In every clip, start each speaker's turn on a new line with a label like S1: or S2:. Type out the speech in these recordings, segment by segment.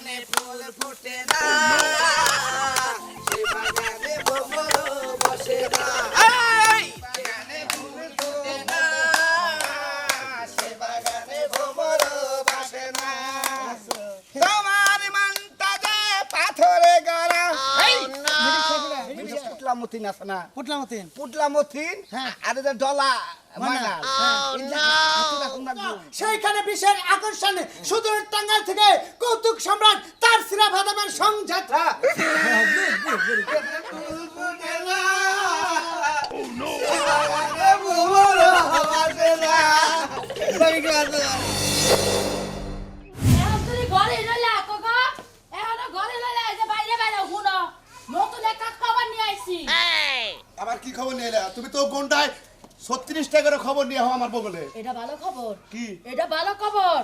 S1: বাগানে ফুল ফোটে না। সে বাগানে বসে না। এই! বাগানে ফুল ফোটে না। সে বাগানে ভ্রমর বসে না। তোমার মনটা যে পাথরে গড়া। এই! পুটলা মতিন আছে না
S2: পুটলা মতিন
S1: পুটলা মতিন
S2: হ্যাঁ।
S1: আর ডলা।
S2: সেইখানে বিশেষ আকর্ষণে সুদূর টাঙ্গাল থেকে কৌতুক সম্রাট তার সিরা ভাদামের সংযাত্রা।
S3: আবার কি খবর নিয়ে তুমি তো ঘন্টায় ছত্রিশ টাকার খবর নিয়ে হও আমার বগলে।
S4: এটা ভালো খবর?
S3: কি?
S4: এটা ভালো খবর।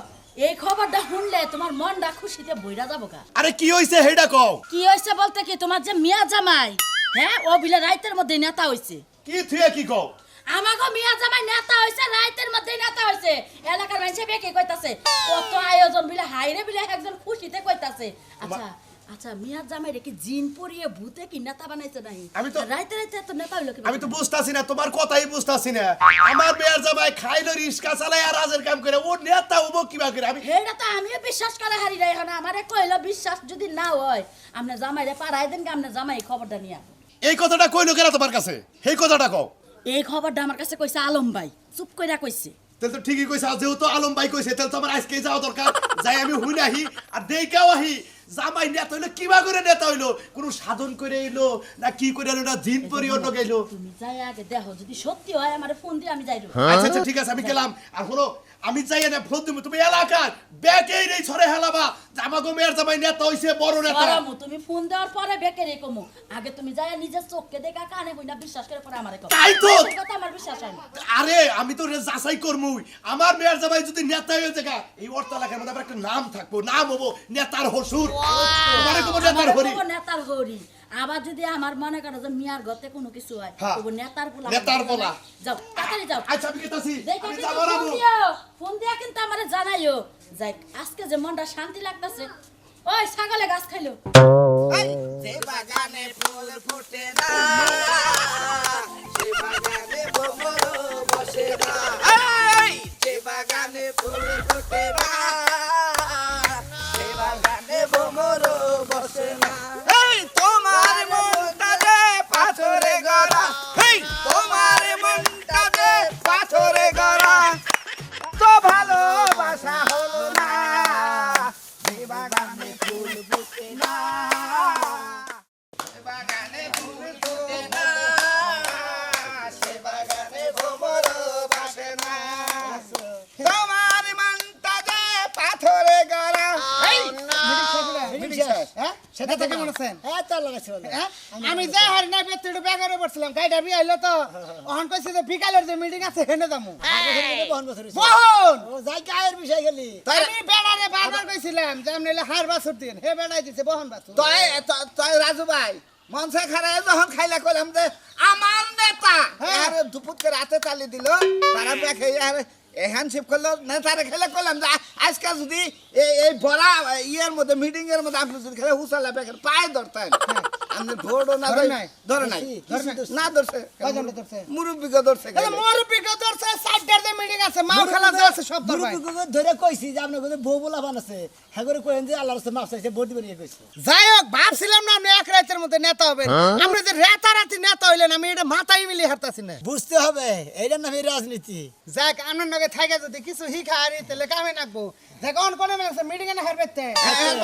S4: এই খবরটা শুনলে তোমার মনটা খুশিতে বইরা যাব গা।
S3: আরে কি হইছে হেডা কও?
S4: কি হয়েছে বলতে কি তোমার যে মিয়া জামাই হ্যাঁ ও বিলে রাইতের মধ্যে নেতা হইছে।
S3: কি থুয়ে কি কও?
S4: আমাগো মিয়া জামাই নেতা হইছে রাইতের মধ্যে নেতা হইছে। এলাকার মানুষে বেকে কইতাছে কত আয়োজন বিলে হাইরে বিলে একজন খুশিতে কইতাছে। আচ্ছা আচ্ছা মিয়া জামাই রে কি জিন পরিয়ে ভূতে কি নেতা বানাইছে নাই
S3: আমি তো-
S4: রাইতে রাইতে এত নেতা হইল
S3: আমি তো বুঝতাছি না তোমার কথাই বুঝতাছি না। আমার মেয়ের জামাই খাইলো রিস্কা চালাই আর রাজের কাম করে ও নেতা হব কিবা করে? আমি
S4: হেটা তো আমিও বিশ্বাস করে হারি রে এখন আমারে কইলো বিশ্বাস যদি না হয় আপনি জামাই রে পাড়াই দেন আপনি জামাই খবরটা নিয়ে।
S3: এই কথাটা কইলো কেন তোমার কাছে? এই কথাটা কও।
S4: এই খবরটা আমার কাছে কইছে আলম ভাই চুপ কইরা কইছে।
S3: তাহলে তো ঠিকই কইছে যেহেতু আলম ভাই কইছে তাহলে তো আমার আজকে যাওয়া দরকার। যাই আমি হুইলে আহি আর দেইকাও আহি জামাই নেতা হইল কিবা করে নেতা হইল? কোন সাধন করে এলো না কি করে এলো না জিন পরি অন্য গেলো?
S4: তুমি যাই আগে দেখো যদি সত্যি হয় আমার ফোন দিয়ে আমি যাই
S3: আচ্ছা আচ্ছা ঠিক আছে আমি গেলাম। আর হলো আমি যাই না ফোন দিব তুমি এলাকার ব্যাকেই নেই ছড়ে হেলাবা। জামাগো মেয়ের জামাই নেতা হইছে বড় নেতা।
S4: গরমু তুমি ফোন দেওয়ার পরে বেকে রে কমু। আগে তুমি যায় নিজের চোখকে দেখা কানে হই না বিশ্বাস করে পরে আমারে কও।
S3: তাই তো।
S4: কথা আমার বিশ্বাস হয় না।
S3: আরে আমি তো রে যাচাই করমুই। আমার মেয়ের জামাই যদি নেতা হয়ে জায়গা এই অর্থ এলাকার মধ্যে একটা নাম থাকব। নাম হব নেতার হসুর। তোমারে কবো নেতার হরি।
S4: নেতার হরি। আবার যদি আমার মনে করো যে মিয়ার গতে কোনো কিছু হয়
S3: হ্যাঁ।
S4: তবু নেতার পোলা
S3: নেতার পোলা।
S4: যাও তাড়াতাড়ি যাও।
S3: আচ্ছা আমি কেতাছি
S4: দেখো
S3: আমি
S4: কিন্তু
S3: যাব
S4: ফোন
S3: রাবো
S4: ফোন দিয়া কিন্তু আমারে জানাইও। যাই আজকে যে মনটা শান্তি লাগতাছে। ওই ছাগলে গাছ খাইলো।
S1: যে বাগানে ফুল ফোটে না সে বাগানে বসে না। এই! যে বাগানে ফুল ফোটে না।
S2: কইছে যে বিকালের যে মিটিং আছে হেনে যামু। বহন
S1: তাই-
S2: আমি বেড়ারে বারবার কইছিলাম যে আপনি হার বাছুর দিন হে বেড়াই দিছে বহন বাছুর।
S1: তই ত- রাজু ভাই মনসা খারায় যখন খাইলা কইলাম যে আমার নেতা!
S2: হ্যাঁ।
S1: দুপুরকে রাতে চালি দিল। তারা দেখে আর এখান শিব করল। নেতারে খেলে কইলাম যে আজকে যদি এই বড়া ইয়ের মধ্যে মিটিং এর মধ্যে আপনি যদি খেলে হুসালা পায়ে ধরতেন। আপনি ভোটও না
S2: ধরে নাই?
S1: ধরে নাই। না ধরছে
S2: কয়জনে ধরছে?
S1: মুরব্বীকে ধরছে
S2: তাহলে
S1: খাইলে।
S2: মোর বিগতর যে মিটিং আছে মাও খেলা আছে সব ধরবাই
S5: ধরে কইছি যে আপনার কাছে বউ বলা বান আছে। হ্যাঁ করে কইেন যে আল্লাহর রাস্তায় মাফ চাইছে ভোট দিবেন
S2: যাই হোক ভাবছিলাম না আপনি এক রাতের মধ্যে নেতা হবেন। আপনি যে রাতারাতি নেতা হইলেন আমি এটা মাথায় মিলি হারতাছি না।
S5: বুঝতে হবে এইটার নামে রাজনীতি।
S2: যাক আপনার নগে থাকে যদি কিছু শিখা হারি তাহলে কামে নাকবো। অন কোনে মিটিং এ না হারবেতে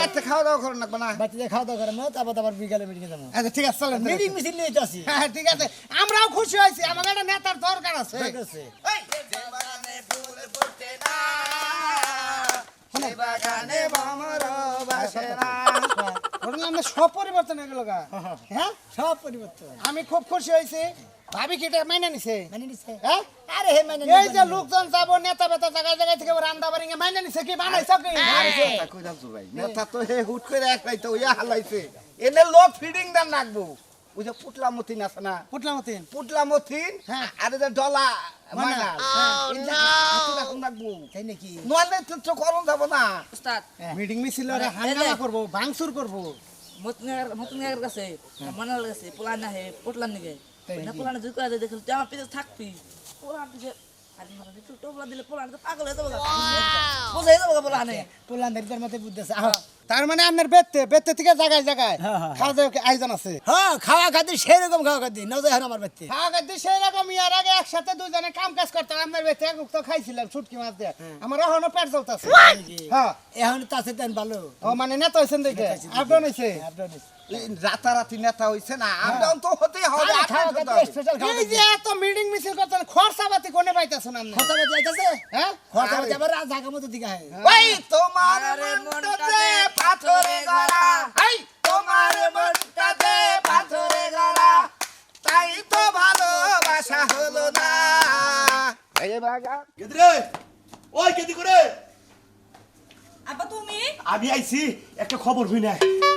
S1: বাচ্চা খাওয়া দাওয়া করেন না।
S5: বাচ্চাদের খাওয়া দাওয়া করে না তারপর আবার বিকালে মিটিংয়ে যাব।
S2: আচ্ছা ঠিক আছে চলেন
S5: মিটিং মিছিল নিয়ে আসি
S2: হ্যাঁ ঠিক আছে। আমরাও খুশি হয়েছি আমাকে একটা নেতার দরকার আছে।
S5: ঠিক আছে।
S1: বাগানে বাসে
S2: ঘটনা আমরা সব পরিবর্তন হয়ে গেল গা। হ্যাঁ
S5: সব পরিবর্তন।
S2: আমি খুব খুশি হয়েছি। ভাবি কি এটা মাইনে নিছে?
S5: মানে নিছে।
S2: হ্যাঁ?
S5: আরে হে
S2: এই যে লোকজন যাব নেতা বেতা জায়গায় জায়গায় থেকে রান্না বাড়ি মাইনে নিছে কি? বানাইছ কি?
S1: নেতা কই যাচ্ছ ভাই? নেতা তো হে হুট করে এক রাইতে ওইয়া হালাইছে। এনে লোক ফিডিং দেন নাকবো। ওই যে পুটলা মতিন আছে না?
S2: পুটলা মতিন
S1: পুটলা মতিন
S2: হ্যাঁ।
S1: আর যে ডলা
S2: মাইনাল।
S1: মাইনাল
S5: তাই নাকি?
S1: নইলে তো তো করণ যাব না।
S6: উস্তাদ
S2: মিটিং মিছিল রে হাঙ্গামা করব ভাঙচুর করব।
S7: মতনের মতনের কাছে মানার কাছে পোলা না হে পোটলার নিগে। না পোলা না জুই করে দেখল তুই আমার পিছে থাকবি। পোলা পিছে দিলে পোলা তো পাগল হয়ে যাব বোঝাই যাব পোলা নে
S5: পোলা বুঝতেছে
S2: তার মানে আপনার বেতে বেতে থেকে জায়গায় জায়গায়
S5: হ্যাঁ, হ্যাঁ,
S2: খাওয়া দাওয়া আয়োজন আছে?
S5: হ্যাঁ খাওয়া খাদ্য সেরকম খাওয়া খাদ্য নজর এখন আমার বাড়িতে
S2: খাওয়া খাদ্য সেই রকম ইয়ার আগে একসাথে দুজনে কাম কাজ করতাম আপনার বেতে এক তো খাইছিলাম ছুটকি মাছ দিয়ে। আমার এখনও পেট জ্বলতাছে। হ্যাঁ।
S5: এখন তাছে তেন ভালো।
S2: ও মানে নেতা হয়েছেন দেখে? আপডাউন হয়েছে
S1: রাতারাতি নেতা হইছে না আমরা তো হতেই হবে
S2: এই যে এত মিটিং মিছিল করতেন খরচা পাতি কোনে পাইতেছেন আপনি?
S5: খরচা বাজে আইতাছে?
S2: হ্যাঁ?
S5: খরচা বাজে আবার জায়গা মতো দিকে হয়
S1: ওই তোমার মনটাতে পাথরে গড়া এই তোমার মনটাতে পাথরে গড়া তাই তো ভালোবাসা হলো না। এই বাগা
S3: গেদরে ওই কেদি করে।
S6: আব্বা তুমি?
S3: আমি আইছি একটা খবর হই না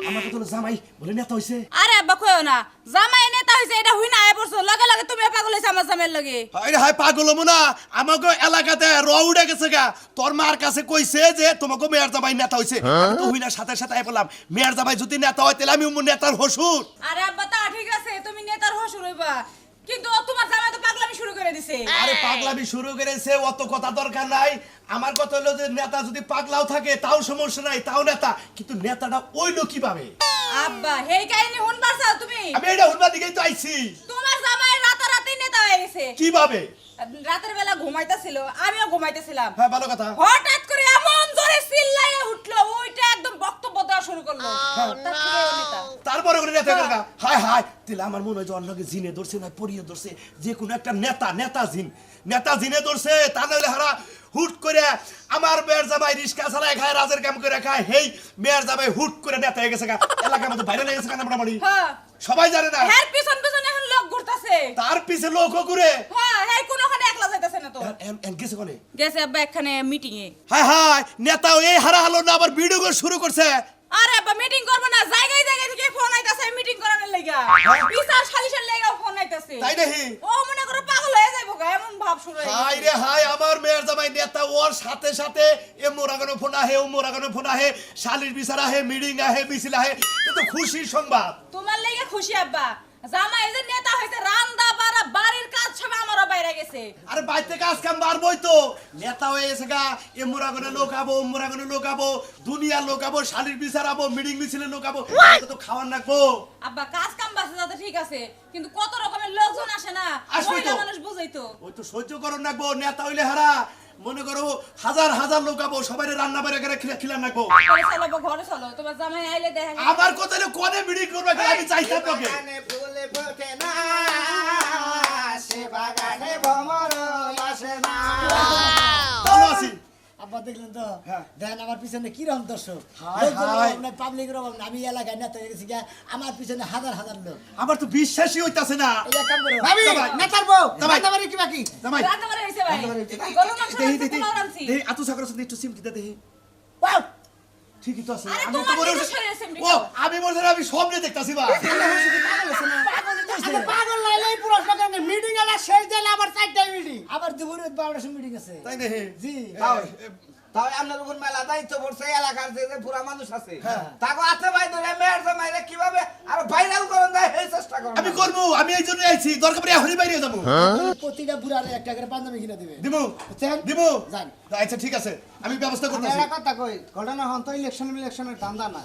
S3: আমাকে তো জামাই বলে নেতা হইছে।
S6: আরে আব্বা কইও না। জামাই নেতা হইছে এটা হই না আয় পড়ছো লগে লগে তুমি পাগল হইছে আমার জামাইয়ের লগে।
S3: আরে হাই পাগল না। আমাকে এলাকাতে র উড়ে গেছে গা। তোর মার কাছে কইছে যে তোমাকে মেয়ের জামাই নেতা হইছে। আমি তো হই না সাথে সাথে আই বললাম মেয়ের জামাই যদি নেতা হয় তাহলে আমি উম নেতার হসুর।
S6: আরে আব্বা তা ঠিক আছে তুমি নেতার হসুর হইবা। কিন্তু ও তোমার জামাই তো পাগলামি শুরু করে দিছে।
S3: আরে পাগলামি শুরু করেছে অত কথা দরকার নাই। আমার কথা হলো যে নেতা যদি পাগলাও থাকে তাও সমস্যা নাই তাও নেতা। কিন্তু নেতাটা ওইলো কীভাবে?
S6: আব্বা হেই কাহিনী শুনবার চাও তুমি?
S3: আমি এটা হুনবার দিকেই তো আইছি।
S6: তোমার জামাই হয়ে গেছে।
S3: কীভাবে?
S6: রাতের বেলা ঘুমাইতেছিল আমিও ঘুমাইতেছিলাম।
S3: হ্যাঁ ভালো কথা।
S6: হঠাৎ করে এমন জোরে চিল্লাইয়া উঠল ওইটা একদম বক্তব্য দেওয়া শুরু করল। নেতা?
S3: তারপরে করে নেতা কাকা হায়। হায় তাহলে আমার মনে হয় যে অন্যকে জিনে ধরছে না পড়িয়ে ধরছে যে কোনো একটা নেতা নেতা জিন। নেতা জিনে ধরছে তা নাহলে হারা হুট করে আমার মেয়ের জামাই রিস্কা চালায় খায় রাজের কাম করে খায় হেই মেয়ের জামাই হুট করে নেতা হয়ে গেছে গা। এলাকার মধ্যে বাইরে লেগেছে কেন মোটামুটি।
S6: হ্যাঁ।
S3: সবাই জানে না।
S6: হ্যাঁ পিছন পিছন এখন লোক ঘুরতাছে।
S3: তার পিছে লোক ঘুরে।
S6: হ্যাঁ হ্যাঁ কোনোখানে একলা যাইতাছে না তো।
S3: এন- গেছে কোনে?
S6: গেছে আব্বা এখানে মিটিং এ
S3: হায় হায় নেতা এই হারা হলো না আবার ভিডিও করে শুরু করছে।
S6: আরে আব্বা মিটিং করব না জায়গায় জায়গায় থেকে ফোন আইতাছে মিটিং করানোর লাগা। বিচার সালিশের লাগা ফোন আইতাছে।
S3: তাই নাকি?
S6: ও মনে করো পাগল হয়ে যাইবো গা এমন ভাব শুরু হয়ে
S3: হাই। রে হাই আমার মেয়ের জামাই নেতা ওর সাথে সাথে এ মোরাগানো ফোন আহে ও মোরাগানো ফোন আহে শালির বিচার আহে মিটিং আহে মিছিল আহে কিন্তু খুশির সংবাদ।
S6: তোমার খুশি আব্বা। জামাই যে নেতা হয়েছে রান্দা বাড়া বাড়ির কাজ সব আমারও বাইরে গেছে।
S3: আরে বাইতে কাজ কাম বাড়বই তো। নেতা হয়ে গেছে গা এ মোরাগানো লোক আবো মোরাগানো লোক আবো দুনিয়ার লোক আবো শালির বিচার আবো মিটিং মিছিলের লোক আবো। তো খাওয়ার রাখব
S6: আব্বা কাজ কাম বাসে যাতে ঠিক আছে কিন্তু কত রকমের লোকজন আসে না?
S3: তো।
S6: মানুষ বুঝাই তো।
S3: ওই তো সহ্য করুন রাখব নেতা হইলে হারা। মনে করো হাজার হাজার লোক আবো সবাই রান্না বাড়ি করে খিলা খিলা
S6: নাকো চলো বা ঘরে চলো তোমার জামাই আইলে দেখা
S3: আমার কথা হলো কোনে মিটিং করবে আমি চাইতাম তোকে
S1: বাগানে ফুল ফোটে না সে বাগানে ভ্রমর আসে। না
S5: আব্বা দেখলেন তো
S3: হ্যাঁ।
S5: দেখেন আমার পিছনে কি রকম দর্শক। পাবলিকের অভাব আমি এলাকায় নেতা হয়ে গেছি আমার পিছনে হাজার হাজার লোক।
S3: আমার তো বিশ্বাসই হইতাছে না! ঠিকই তো আছে। আমি মনে স্বপ্নে দেখতাছি বা
S2: আরে পাগল লাইলে এই প্রশ্ন কেন মিটিং শেষ দিলে আবার চারটায় মিটিং
S5: আবার দুপুরে বারোটার সময় মিটিং আছে।
S3: তাই না
S5: জি।
S1: তাও তাও আপনার উপর মেলা দায়িত্ব পড়ছে এলাকার যে যে পুরা মানুষ আছে। তাকে হাতে ভাই ধরে মেয়ের জামাইরে কীভাবে? আর ভাইরাল করুন যায় এই চেষ্টা করুন।
S3: আমি করব আমি এই জন্য আইছি দরকার পড়ে এখনই বাইরে যাব।
S5: প্রতিটা বুড়ারে একটা করে পাঞ্জাবি কিনে দিবে।
S3: আচ্ছা ঠিক আছে আমি ব্যবস্থা করতেছি।
S2: একটা কথা কই ঘটনা হন তো ইলেকশন ইলেকশনের ধান্দা না।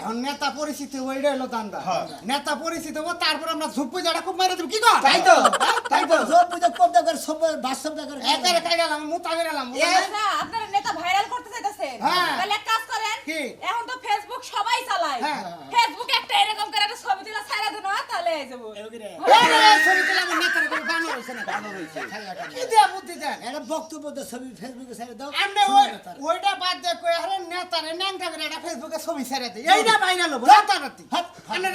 S2: এখন নেতা পরিচিতি ওইটা হলো
S3: হ্যাঁ।
S2: নেতা পরিচিতি হব তারপর আমরা ঝুপ্পু যাটা খুব মেরে দেব। কি কর?
S1: তাই তো।
S5: তাই তো সব করে সব বাস শব্দ করে
S2: একারে কাই গেলাম মুতা গেলাম
S6: আচ্ছা, আপনারা নেতা ভাইরাল করতে চাইতেছেন।
S2: হ্যাঁ।
S6: তাহলে এক কাজ করেন এখন তো ফেসবুক সবাই চালায়।
S2: হ্যাঁ।
S6: ফেসবুক একটা এরকম করে একটা ছবি দিলে দেন তাহলে হয়ে যাব
S2: ছবি তুলে নেতার কোনো গান হয়েছে না গান হয়েছে কি দিয়া বুদ্ধি দেন?
S5: একটা বক্তব্য দে ছবি ফেসবুকে ছেড়ে দাও।
S2: আমনে ওইটা বাদ দিয়ে কই আরে নেতারে ন্যাংটা করে একটা ফেসবুকে ছবি ছেড়ে দেই এইটা ভাইরাল হব রাতারাতি।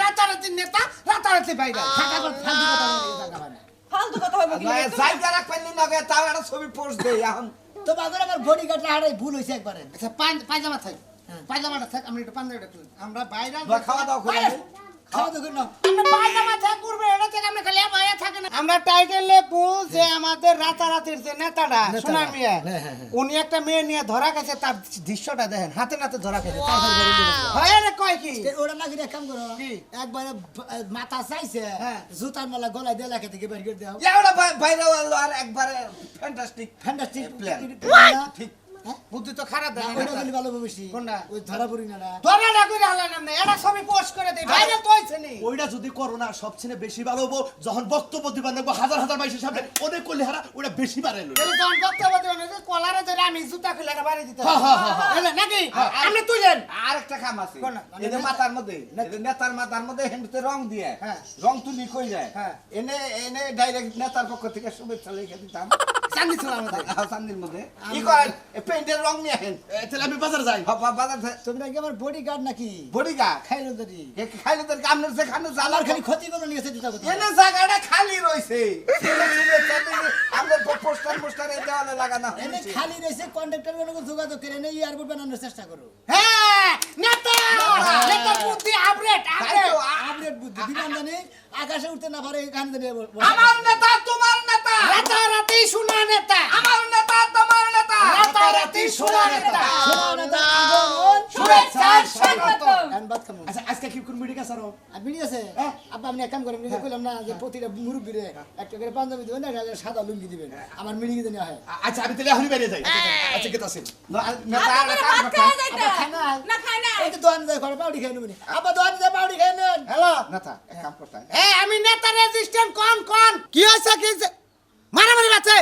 S2: রাতারাতি নেতা রাতারাতি ভাইরাল
S5: ফাঁকা ফালতু কথা বলে থাকা না।
S6: ফালতু কথা হবে কি
S1: ভাই যাইতে রাখবেন নি নগে তাও একটা ছবি পোস্ট দে এখন।
S5: তো বাগর আমার বডি গার্ডটা হারাই ভুল হয়েছে একবারে।
S2: আচ্ছা পাঁচ পায়জামা থাক। পায়জামাটা থাক আমি একটু পাঞ্জাবিটা আমরা
S1: বাইরে খাওয়া দাওয়া করে।
S5: খাওয়া দাওয়া না।
S2: আমরা টাইটেল লেখবো যে আমাদের রাতারাতির যে নেতাটা সোনার মিয়া
S5: হ্যাঁ, হ্যাঁ, হ্যাঁ।
S2: উনি একটা মেয়ে নিয়ে ধরা গেছে তার দৃশ্যটা দেখেন হাতে নাতে ধরা গেছে। হয় কয় কি?
S5: ওরা নাকি কাম করো একবারে মাথা চাইছে
S2: হ্যাঁ।
S5: জুতার মালা গলায় দিয়ে লেখা থেকে বের করে দাও
S1: এওটা বাইরে আর একবারে ফ্যান্টাস্টিক
S5: ফ্যান্টাস্টিক. ঠিক।
S2: বুদ্ধি তো খারাপ দেখেন
S5: ওইটা বলি ভালো বেশি
S2: কোনটা?
S5: ওই ধরা পড়ি না। না
S2: ধরা না করে হলো না এটা ছবি পোস্ট করে দেই ভাইরাল তো হইছে নি।
S3: ওইটা যদি করো না সবচেয়ে বেশি ভালো হব যখন বক্তব্য দিবার লাগবো হাজার হাজার মানুষের সামনে অনেক করলে হারা ওটা বেশি বাড়াইলো
S2: এই যখন বক্তব্য দিবেন এই যে কলারে ধরে আমি জুতা খুলে এটা বাড়ি দিতে
S3: হ্যাঁ, হ্যাঁ, হ্যাঁ, হ্যাঁ।
S2: নাকি? আপনি তুলেন।
S1: আর একটা কাম আছে।
S2: কোন?
S1: এদের মাথার মধ্যে এদের নেতার মাথার মধ্যে হেন্ডুতে রং দিয়ে
S2: হ্যাঁ।
S1: রং তুলি কই যায়
S2: হ্যাঁ।
S1: এনে এনে ডাইরেক্ট নেতার পক্ষ থেকে শুভেচ্ছা লিখে দিতাম।
S2: চান্দি ছিল আমাদের।
S1: চান্দির মধ্যে। কি করেন পেন্টের রং নিয়ে হেন
S3: এ, তাহলে আমি বাজার যাই।
S1: বাজার
S5: তুমি নাকি আমার বডি গার্ড নাকি?
S1: বড়ি গা
S5: খাইলো যদি।
S1: খাইলে তোর কামনের সেখানে
S5: আমার
S1: জ্বালার
S5: খালি ক্ষতি করে নিয়েছে দুটা কথা।
S1: এনে জায়গাটা খালি রইছে আমাদের পোস্টার পোস্টার এই দেওয়ালে লাগানো
S5: এনে খালি রয়েছে কন্ডাক্টরগুলো যোগাযোগ করে এনে এয়ারপোর্ট বানানোর চেষ্টা করো।
S2: হ্যাঁ নেতা! নেতা বুদ্ধি আপডেট আপডেট
S5: আপডেট বুদ্ধি। বিমান জানি আকাশে উঠতে না পারে এখানে
S1: আমার নেতা তোমার
S2: রাতারাতি শোনা নেতা।
S1: আমার নেতা তোমার নেতা।
S2: রাতারাতি শোনা নেতা।
S1: শুভেচ্ছার স্বাগত।
S3: আচ্ছা আজকে কি কোন মিটিং আছে আরও?
S5: বিড়ি আছে? আব্বা আমি এক কাম করেন নিজে কইলাম না যে প্রতিটা মুরব্বী রে একটা করে পাঞ্জাবি দিবেন না সাদা লুঙ্গি দিবেন। আমার মিড়ি দিতে হয়।
S3: আচ্ছা আমি তাহলে এখনই বেরিয়ে যাই। আচ্ছা কে আছে
S1: নেতা
S6: আপনারা ভাত খাওয়া যাইতা?
S5: আব্বা খায় না
S6: না খাই না
S5: এই তো দোয়ান যায় ঘরে পাউডি খাই নেবেন। আব্বা দোয়ান যায় পাউডি খাই নেন।
S2: হ্যালো?
S1: নেতা এক কাম করতে
S2: এ আমি নেতা রেজিস্ট্যান্ট কোন কোন? কি হইছে? মারামারি বাচ্চা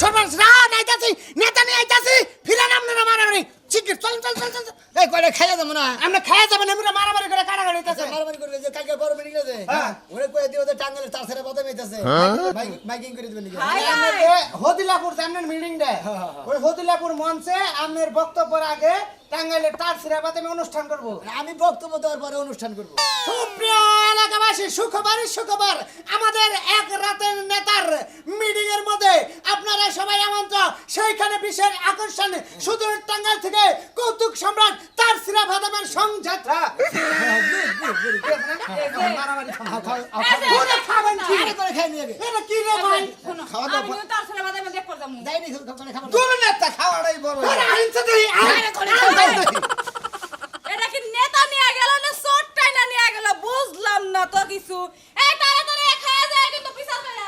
S2: সর্বনাশ। রা নাইতাছি নেতা নিয়ে আইতাছি ফিরে নাম না মারামারি। চল চল চল চল।
S5: এই কয়টা খাইয়া যাব না?
S2: আমরা খাইয়া যাবেন আমরা মারামারি করে কাটাকাটি হইতাছে।
S5: মারামারি করবে যে কালকে বড় মিটিং আছে।
S2: হ্যাঁ।
S5: ওরে কয়ে দিও যে টাঙ্গালের তার ছেড়ে বদম হইতাছে। মাইকিং করে দিবেন নাকি?
S2: হদিলাপুর সামনের মিটিং দে ওই হদিলাপুর মঞ্চে আমের বক্তব্যের আগে টাঙ্গাইলের তার সিরাবাদে আমি অনুষ্ঠান করব।
S5: আমি বক্তব্য দেওয়ার পরে অনুষ্ঠান করব।
S2: সুপ্রিয় এলাকাবাসী সুখবর সুখবর আমাদের এক রাতের নেতার মিটিং এর মধ্যে আপনারা সবাই আমন্ত্রণ। সেইখানে বিশেষ আকর্ষণ সুদূর টাঙ্গাইল থেকে কৌতুক সম্রাট তার সিরা ভাদামের সংযাত্রা মারামারি পুরো
S6: এই তাড়াতাড়ি যায় কিন্তু পিছাল না।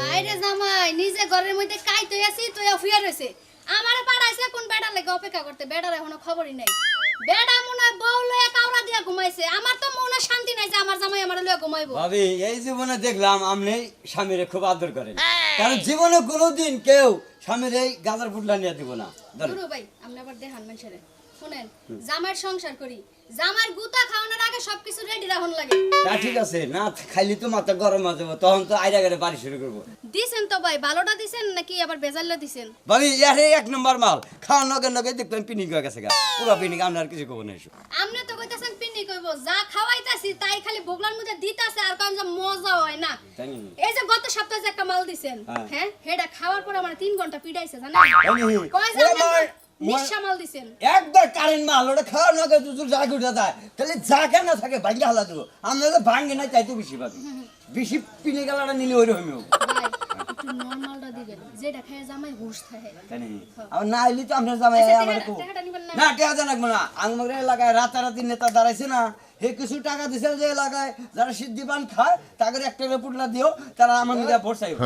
S8: হাইরে জামাই নিজে ঘরের মধ্যে কাই তুই আছি তুই অফিয়া রয়েছে আমারে পাড়াইছে কোন বেড়া লেগে অপেক্ষা করতে বেড়ার এখনও খবরই নাই। বেড়া মনে হয় বউ লয়ে কাউরা দিয়া ঘুমাইছে। আমার তো মনে শান্তি নাই যে আমার জামাই আমার লয়ে ঘুমাইবো।
S9: ভাবি এই জীবনে দেখলাম আপনি স্বামীরে খুব আদর করেন। কারণ জীবনে কোনোদিন কেউ স্বামীর এই গাজার ফুটলা নিয়ে দিব না। ধরেন।
S8: ভাই আপনি আবার দেখান মানুষের। শুনেন জামার সংসার করি। জামার গুতা খাওয়ানোর আগে সবকিছু রেডি রাখুন লাগে।
S9: তা ঠিক আছে। না খাইলে তো মাথা গরম হয়ে যাব। তখন তো আইরা গেলে বাড়ি শুরু করব।
S8: দিছেন তো ভাই ভালোটা দিছেন নাকি আবার বেজাল্লা দিছেন?
S9: ভাবি ইয়ারে এক নম্বর মাল। খাওয়ার নগে নগে দেখলাম পিনিক হয়ে গেছে গা। পুরো পিনিক আপনার কিছু কব না
S8: আপনি তো কইতাছেন পিন্নি কইব যা খাওয়াইতাছি তাই খালি বগলার মধ্যে দিতাছে আর যে মজা হয় না। এই যে গত সপ্তাহে যে একটা মাল দিছেন
S9: হ্যাঁ।
S8: হ্যাঁ হেডা খাওয়ার পর আমার তিন ঘণ্টা পিটাইছে জানেন?
S9: নাকি?
S8: কয় যে
S9: ওরে
S8: আপনি
S9: মার-
S8: নিঃসা মাল দিছেন।
S9: একবার কারেন্ট মাল ওটা খাওয়ার নগে দুজুর জাগ উঠে যায়। তাহলে যা কেন থাকে ভাঙ্গে হালা দেবো। আমরা তো ভাঙ্গে তো বেশি পাবি বেশি পিনে গেলাটা নিলে ওই রকমই
S8: একটু নরমালটা দিবেন যেটা খেয়ে জামাই হুশ থাকে।
S9: তাই না এলি তো আপনার জামাই
S8: আচ্ছা,
S9: আমার
S8: না?
S9: না আমাদের এলাকায় রাতারাতি নেতা দাঁড়াইছে না। হে কিছু টাকা দিছে যে এলাকায় যারা সিদ্ধি খায় তাদের একটা রেপুটলা দিও তারা আমার মিলে ভোট চাইবে।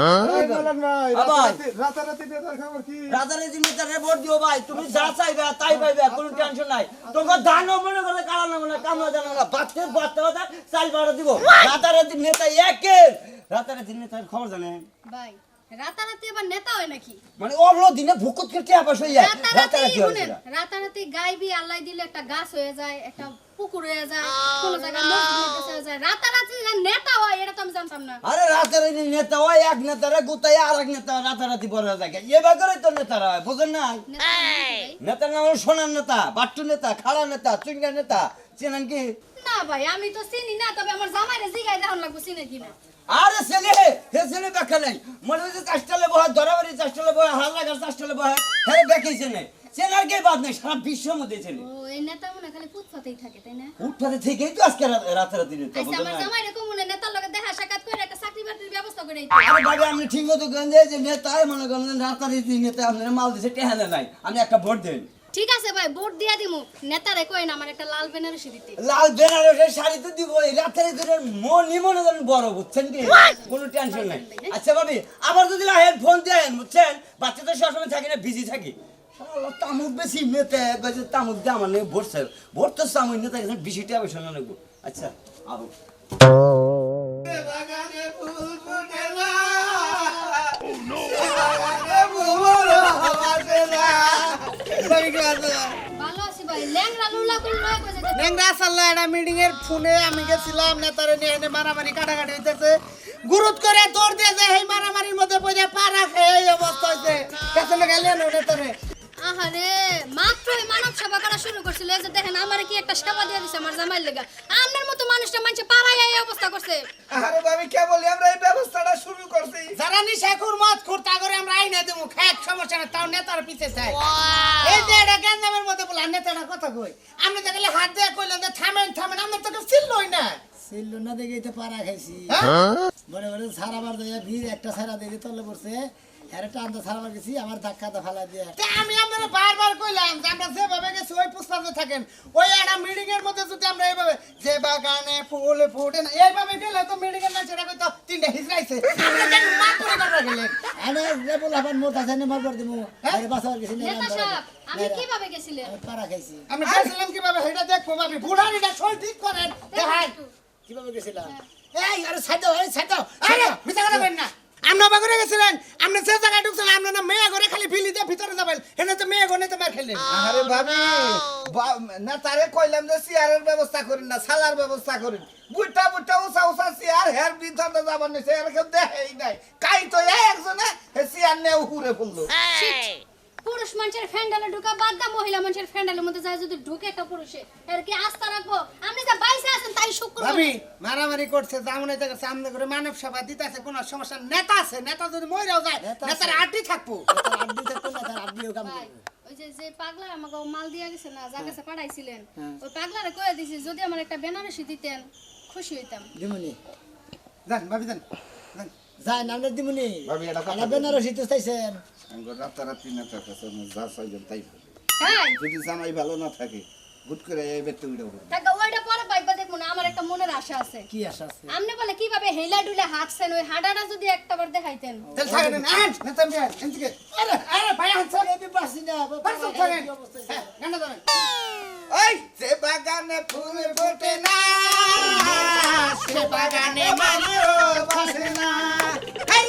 S9: রাতারাতি নেতারে ভোট দিও ভাই তুমি যা চাইবে তাই পাইবে কোনো টেনশন নাই। তোমার ধানও মনে করে কালা না মনে কামড়া জানো না বাচ্চা বাচ্চা চাল বাড়া দিব। রাতারাতি নেতা একের। রাতারাতি নেতার খবর জানেন?
S8: ভাই রাতারাতি আবার নেতা হয় নাকি?
S9: মানে অল্প দিনে ভুকুত করে টিয়া পাস হয়ে যায়?
S8: রাতারাতি শুনেন রাতারাতি গাইবি আল্লাহ দিলে একটা গাছ হয়ে যায় একটা পুকুর হয়ে যায় কোন জায়গায় মসজিদ হয়ে যায়। রাতারাতি নেতা হয় এটা তো আমি জানতাম না।
S9: আরে রাতারাতি নেতা হয় এক নেতারা গুতায় আর এক নেতা রাতারাতি বড় হয়ে থাকে এবার করে তো নেতারা হয় বুঝেন না? নেতার নাম হলো সোনার নেতা বাট্টু নেতা খাড়া নেতা চুঙ্গা নেতা। চেনেন কি?
S8: না ভাই আমি তো চিনি না তবে আমার জামাইরে জিগাই দেখান লাগবো চিনে কিনা
S9: আরে ছেলে হে ছেলে দেখা নাই। মনে হচ্ছে চাষটালে বয় দরাবাড়ি চাষটালে বয় হাল্লাগার চাষটালে বয় হ্যাঁ। দেখাইছে নাই চেনার কে বাদ নেই সারা বিশ্বের মধ্যে ছেলে।
S8: ও এই নেতা মনে খালি ফুটফাতেই থাকে তাই না?
S9: উঠপাতে থেকেই তো আজকে রা- রাতারাতি নেতা
S8: আচ্ছা আমার জামাই এরকম মনে নেতার লগে দেখা সাক্ষাৎ করে একটা চাকরি বাকরির ব্যবস্থা করে দিতে।
S9: আরে বাবা আপনি ঠিক মতো যে নেতা মনে করেন যে রাতারাতি নেতা আপনার মাল দিছে নাই। আপনি একটা ভোট দেন
S8: ঠিক আছে ভাই ভোট দিয়া দিমু। নেতারে কই না আমার একটা লাল বেনারসি দিতে।
S9: লাল বেনারসের শাড়ি তো দিব এই রাতারাতি মনই মনে করেন বড় বুঝছেন কি? কোনো টেনশন নাই। আচ্ছা ভাবি আবার যদি হেড ফোন দেন বুঝছেন? বাচ্চা তো সবসময় থাকে না বিজি থাকি। তামুক বেশি মেতে বেশি তামুক দিয়ে আমার নেই ভোট ভোট তো সামুক নেতা এখানে বেশিটা হবে শোনা নেব আচ্ছা আবু।
S2: ফোনে আমি গেছিলাম, নেতারে নিয়ে মারামারি কাটাকাটি হইতেছে। গুরুত করে দৌড় দিয়ে যে মারামারির মধ্যে পড়ে পাড়া খেয়ে এই অবস্থা হয়েছে পেছনে গেলেন নেতারে।
S8: আহারে মাত্র এই মানব সেবা করা শুরু করছিল এই যে দেখেন আমার কি একটা সেবা দিয়ে দিছে আমার জামাইয়ের লেগা। আপনার মতো মানুষটা মানুষে পাড়ায় এই অবস্থা করছে।
S1: আরে ভাবি কে বলি আমরা এই ব্যবস্থাটা শুরু করছি।
S2: যারা নিশাখুর মদ খুর তা করে আমরা আইনা দেবো খায় সমস্যা না তাও নেতার পিছে চাই। এই যে এটা গ্যাঞ্জামের মধ্যে বলে নেতাটা কথা কই? আপনি তো গেলে হাত দিয়ে কইলেন যে থামেন থামেন আমরা তো ছিলই না।
S5: ছিল না দেখেই তো পাড়া খাইছি।
S2: হ্যাঁ?
S5: মনে করে সারাবার দিয়ে ভিড় একটা সারা দেখে তলে পড়ছে। হ্যাঁ টানতে সারাবার গেছি আমার ধাক্কাতে ফালা দিয়ে।
S2: তা আমি আপনারা বারবার কইলাম যে আমরা যেভাবে গেছি ওই প্রস্তাবে থাকেন। ওই একটা মিটিং এর মধ্যে যদি আমরা এইভাবে যে বাগানে ফুল ফুটে না এইভাবে গেলে তো মিটিং এর না সেটা কইতো তিনটা হিজড়াইছে। আমরা কেন মাত করে কাটা গেলেন?
S5: আরে রে বল আবার মোট আছে মার করে দিমু। আরে বাসার গেছি না
S8: নেতা কীভাবে গেছিলেন?
S5: পাড়া খাইছি।
S2: আমি গেছিলাম কীভাবে? সেটা দেখব ভাবি বুড়ারিটা সই ঠিক করেন। দেখাই
S5: কীভাবে গেছিলাম?
S2: এই আরে ছাড় এই ছাড় আরে মিছা কথা বলেন না। আমরা বাগরে গেছিলেন আপনি সে জায়গায় ঢুকছেন আমরা না মেয়ে ঘরে খালি ফিলি দিয়ে ভিতরে যাবেন। এনে তো মেয়ে ঘরে তোমার খেলেন।
S1: আরে ভাবি না তারে কইলাম যে চেয়ারের ব্যবস্থা করেন না সালার ব্যবস্থা করেন। বুটা বুটা উসা উসা চেয়ার হের ভিতরে যাবার নিছে চেয়ার কেউ দেখেই নাই। কাই তো এই একজনে হে চেয়ার নিয়ে উড়ে পড়ল।
S8: পুরুষ মানুষের ফ্যান্ডালে ঢুকা বাদ দা মহিলা মানুষের ফ্যান্ডালের মধ্যে যায় যদি ঢুকে একটা পুরুষে এর কি আস্থা রাখব? আপনি যা বাইসে আছেন তাই শুক্র
S2: ভাবি মারামারি করছে জামনে থেকে সামনে করে মানব সেবা দিতেছে কোনো সমস্যা নেতা আছে নেতা যদি মইরাও যায় নেতার। আড্ডি থাকব।
S5: আড্ডি থাকতো না তার আড্ডিও কাম করবে
S8: ওই যে যে পাগলা আমাকে মাল দিয়া গেছে না যার কাছে পাঠাইছিলেন
S5: হ্যাঁ।
S8: ওই পাগলারে কয়ে দিছি যদি আমার একটা বেনারসি দিতেন খুশি হইতাম।
S5: দিমুনি।
S2: যান ভাবি যান যান।
S5: যাই নামলে দিমুনি।
S1: ভাবি, এটা
S5: বেনারসি তো চাইছেন।
S1: রাতারাতি নেতার কাছে যা চাইবেন তাই পাবেন। যদি জামাই ভালো না থাকে হুট করে এই বেটে উড়ে উড়ে
S8: টাকা ওইটা পরে পাইবা দেখব না আমার একটা মনের আশা আছে।
S5: কি আশা আছে?
S8: আপনি বলে কীভাবে হেলা ডুলে হাঁটছেন ওই হাঁটাটা যদি একটাবার দেখাইতেন।
S2: তাহলে থাকেন না আন নেতা মিয়া এদিকে। আরে আরে ভাই আনছে
S5: আমি বাসি না
S2: বাসো থাকেন? হ্যাঁ গানা ধরেন।
S1: ওই যে বাগানে ফুল ফোটে না সে বাগানে মালিও বসে না। এই